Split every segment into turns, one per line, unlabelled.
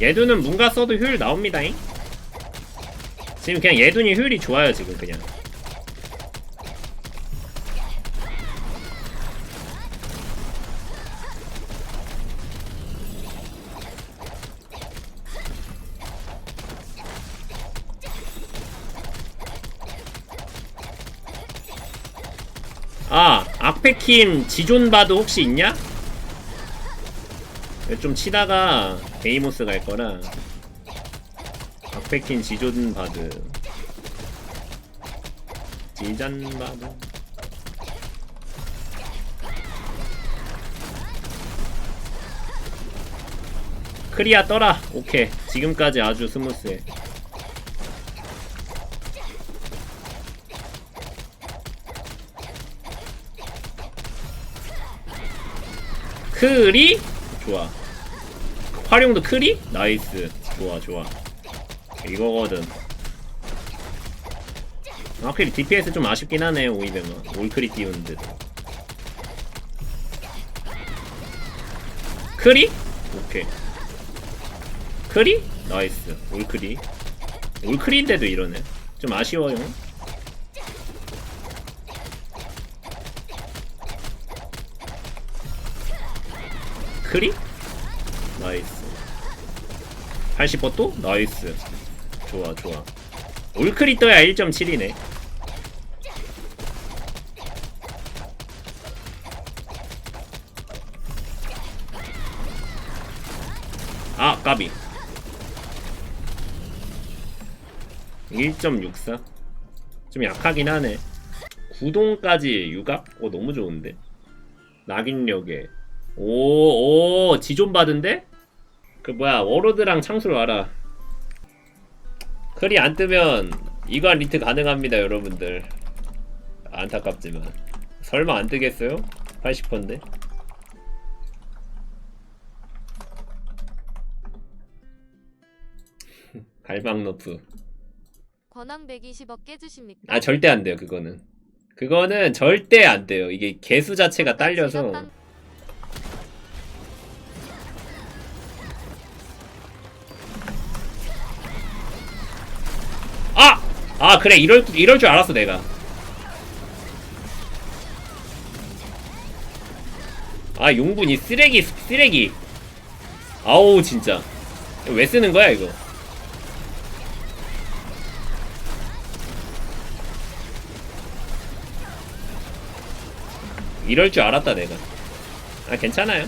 예두는 문가 써도 효율 나옵니다잉 지금 그냥 예둔이 효율이 좋아요 지금 그냥 아 악페킴 지존바도 혹시 있냐? 좀 치다가 데이모스 갈 거라. 악페킨 지존 바드. 지잔 바드. 크리아 떠라. 오케이. 지금까지 아주 스무스해. 크리? 좋아 활용도 크리? 나이스. 좋아 좋아. 이거거든. 확실히 DPS 좀 아쉽긴 하네 오이베마 올크리 띄우는데 크리? 오케이. 크리? 나이스. 올크리. 올크리인데도 이러네. 좀 아쉬워요. 크리? 나이스 80버또? 나이스. 좋아 좋아. 올크리 떠야 1.7이네. 아 까비. 1.64좀 약하긴 하네. 구동까지 유각? 어 너무 좋은데. 낙인력에. 오오 지존 받은데? 그 뭐야 워로드랑 창술 와라. 클이 안 뜨면 이관 리트 가능합니다 여러분들. 안타깝지만. 설마 안 뜨겠어요? 80%인데? 갈방너프.
권항 120억 깨주십니까?
아 절대 안 돼요 그거는. 그거는 절대 안 돼요. 이게 개수 자체가 딸려서 아! 아 그래. 이럴 이럴 줄 알았어 내가. 아 용분 이 쓰레기 쓰레기. 아우 진짜. 왜 쓰는 거야 이거? 이럴 줄 알았다 내가. 아 괜찮아요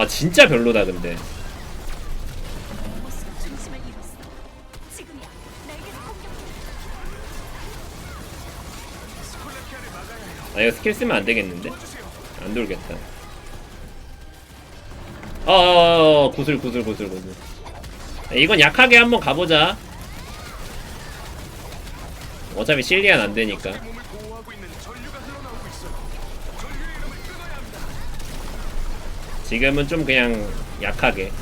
아 진짜 별로다 근데.
아
이거 스킬 쓰면 안 되겠는데
도와주세요.
안 돌겠다. 어, 구슬, 구슬, 구슬, 구슬. 이건 약하게 한번 가보자. 어차피 실리안 안 되니까. 지금은 좀 그냥 약하게.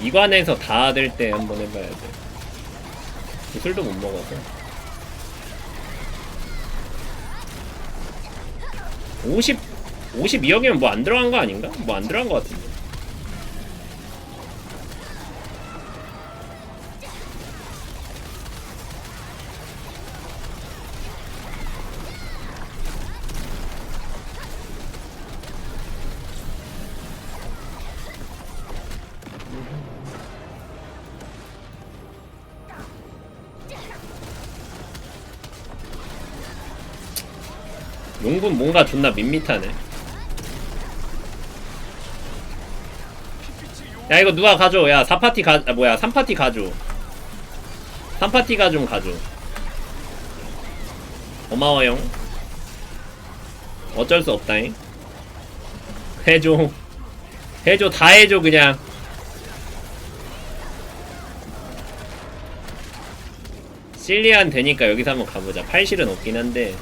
이관에서 다 될 때 한번 해봐야 돼. 구슬도 못 먹어서. 50, 52억이면 뭐 안 들어간 거 아닌가? 뭐 안 들어간 거 같은데. 용군 뭔가 존나 밋밋하네. 야 이거 누가 가져? 야 4파티 가, 아 뭐야 3파티 가져. 3파티가 좀 가져. 고마워요. 어쩔 수 없다잉. 해줘. 해줘 다 해줘 그냥. 실리안 되니까 여기서 한번 가보자. 팔실은 없긴 한데.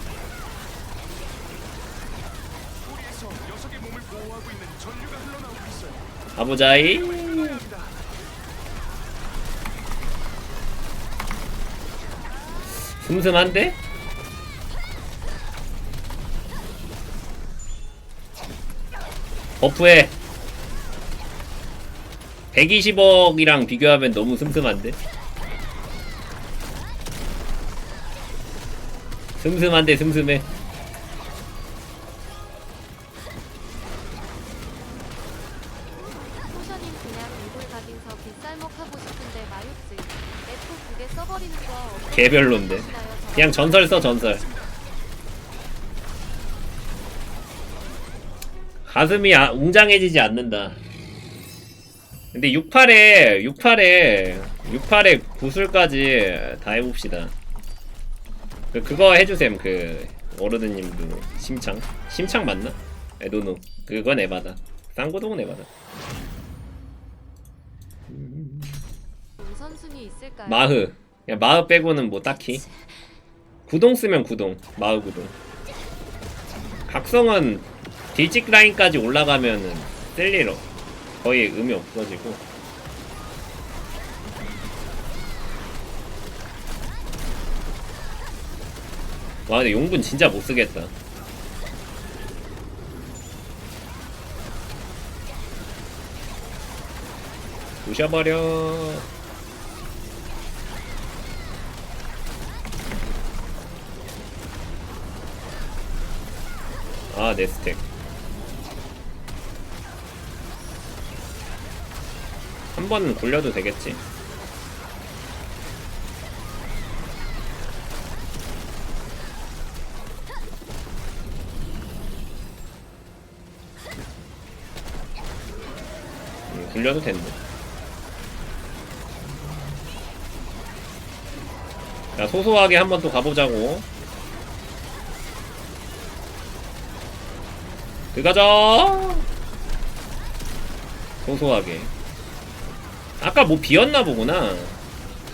가보자이. 슴슴한데? 버프해 120억이랑 비교하면 너무 슴슴한데? 슴슴한데 슴슴해
각인서 빗살먹 하고 싶은데 마육즈 F 두개 써버리는 거 어떻게
개별론데.
생각하시나요? 저
그냥 전설 써 전설. 가슴이 아, 웅장해지지 않는다. 근데 68에 68에 68에 구슬까지 다 해봅시다. 그, 그거 해주셈 그 어르드님도. 심창? 심창 맞나? 에도노 그건 에바다. 쌍구동은 에바다
우선 순위 있을까요?
마흐. 그냥 마흐 빼고는 뭐 딱히. 구동 쓰면 구동. 마흐 구동. 각성은 딜직 라인까지 올라가면은 없- 거의 의미 없어지고. 와 근데 용분 진짜 못 쓰겠다. 부셔버려 아, 네 스택. 한 번 굴려도 되겠지. 음, 굴려도 된다. 자, 소소하게 한 번 또 가보자고. 들어가자 소소하게 아까 뭐 비었나 보구나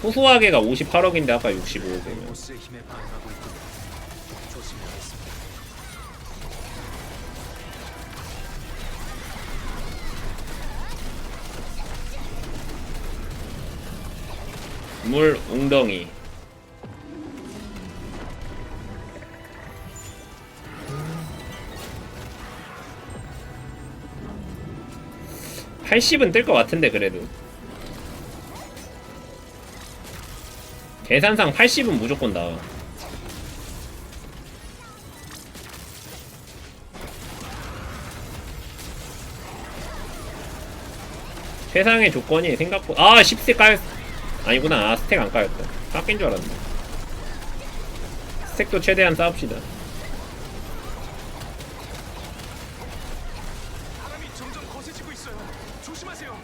소소하게가 58억인데 아까 65억이면
보스의 힘에 반응하고 있군요. 조심해야겠습니다.
물 웅덩이 (80은) 뜰 것 같은데 그래도. 계산상 (80은) 무조건 나와. 최상의 조건이 생각보다 아 10세 까였 아니구나. 아 스택 안 까였다. 깎인 줄 알았네. 스택도 최대한 쌓읍시다
바람이 점점 거세지고 있어요. 조심하세요.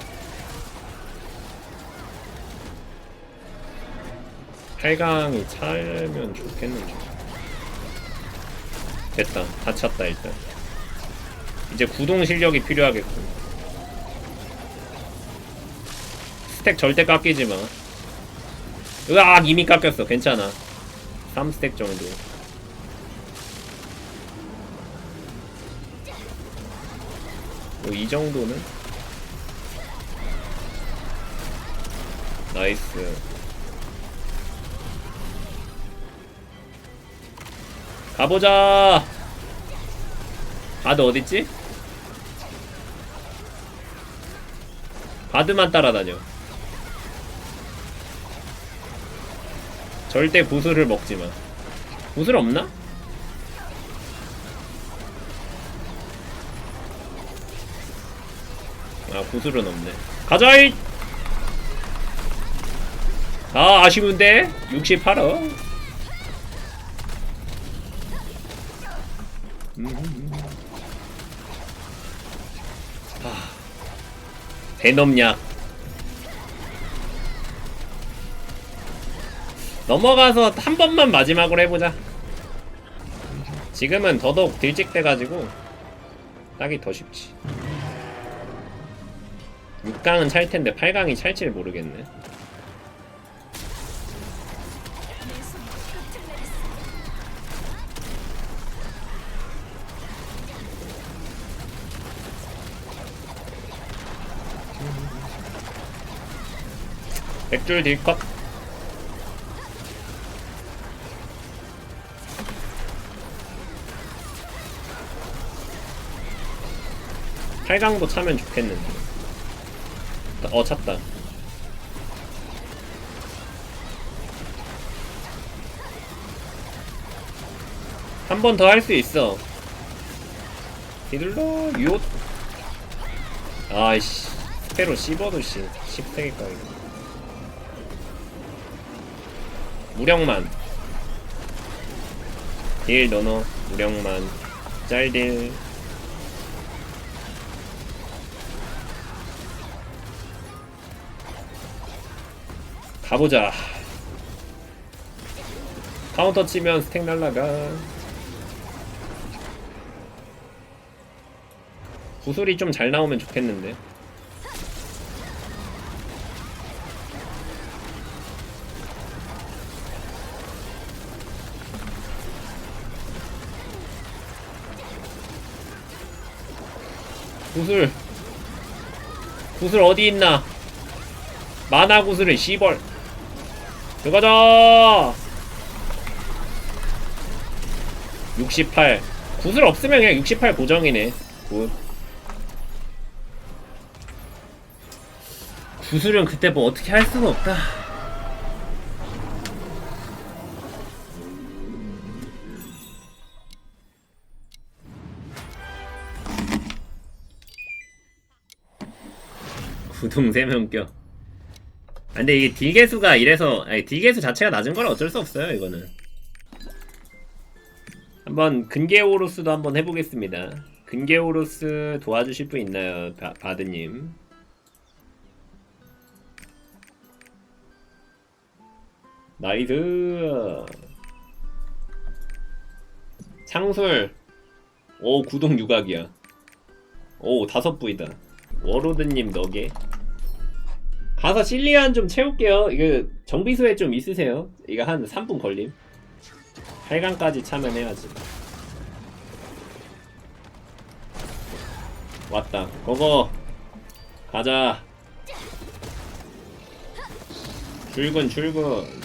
8강이 차면 좋겠는데. 됐다. 다 찼다 일단. 이제 구동 실력이 필요하겠군. 스택 절대 깎이지 마. 으악! 이미 깎였어. 괜찮아. 3스택 정도 뭐 이 정도는 나이스 가보자. 바드 어딨지? 바드만 따라다녀. 절대 구슬을 먹지 마. 구슬 없나? 아 구슬은 없네. 가자이. 아 아쉬운데 68억. 대넘약 넘어가서 한 번만 마지막으로 해보자 지금은 더더욱 딜찍돼가지고 딱이 더 쉽지 6강은 찰 텐데 8강이 찰지를 모르겠네. 백줄 딜컷 8강도 차면 좋겠는데 어 찼다. 한 번 더 할 수 있어. 디들러 유옷 아이씨. 스페로 씹어도 씨. 10세기까지 무력만. 딜 너너 무력만. 짤딜 가보자. 카운터 치면 스택 날라가. 구슬이 좀 잘 나오면 좋겠는데. 구슬. 구슬 어디 있나? 만화 구슬을 씨벌 들어가자. 68 구슬 없으면 그냥 68 고정이네 굿. 구슬은 그때 뭐 어떻게 할 수는 없다. 구동 3명 껴. 아, 근데 이게 딜개수가 이래서, 아니, 딜개수 자체가 낮은 건 어쩔 수 없어요, 이거는. 한번 근개오로스도 한번 해보겠습니다. 근개오로스 도와주실 분 있나요, 바, 바드님? 나이스! 창술! 오, 구동 유각이야. 오, 다섯 부이다. 워로드님 너게 가서 실리안 좀 채울게요. 이거 정비소에 좀 있으세요? 이거 한 3분 걸림. 8강까지 차면 해야지. 왔다. 고고. 가자. 출근 출근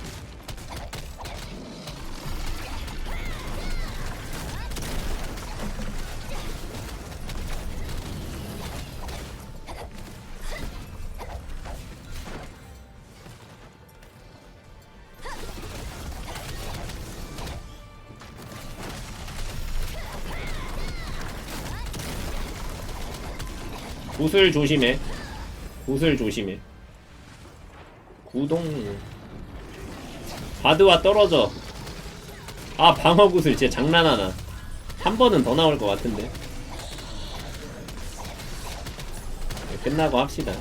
구슬 조심해. 구슬 조심해. 구동. 바드와 떨어져. 아, 방어 구슬 진짜 장난하나. 한 번은 더 나올 것 같은데. 네, 끝나고 합시다.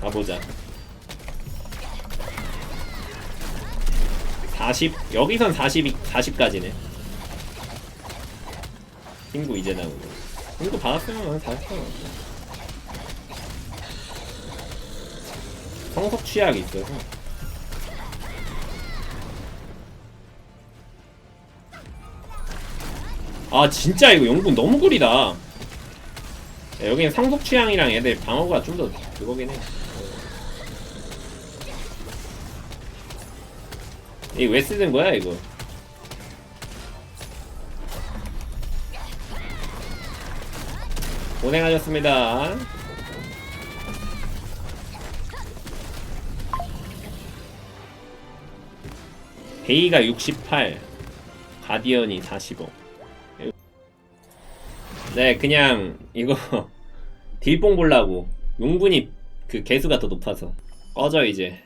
가보자. 40, 여기선 40, 40까지네. 친구 이제 나오고. 친구 받았으면 다. 했어 성석 취약이 있어서. 아 진짜 이거 영분 너무 구리다. 야, 여기는 상속 취향이랑 애들 방어가 좀 더 그거긴 해. 이거 왜 쓰는 거야 이거 고생하셨습니다. 베이가 68, 가디언이 45. 네, 그냥 이거 딜뽕 보려고 용분이 그 개수가 더 높아서 꺼져 이제.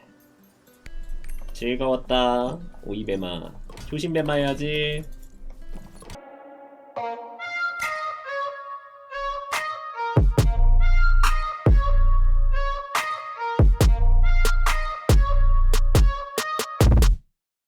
즐거웠다. 오이베마. 조심베마 해야지.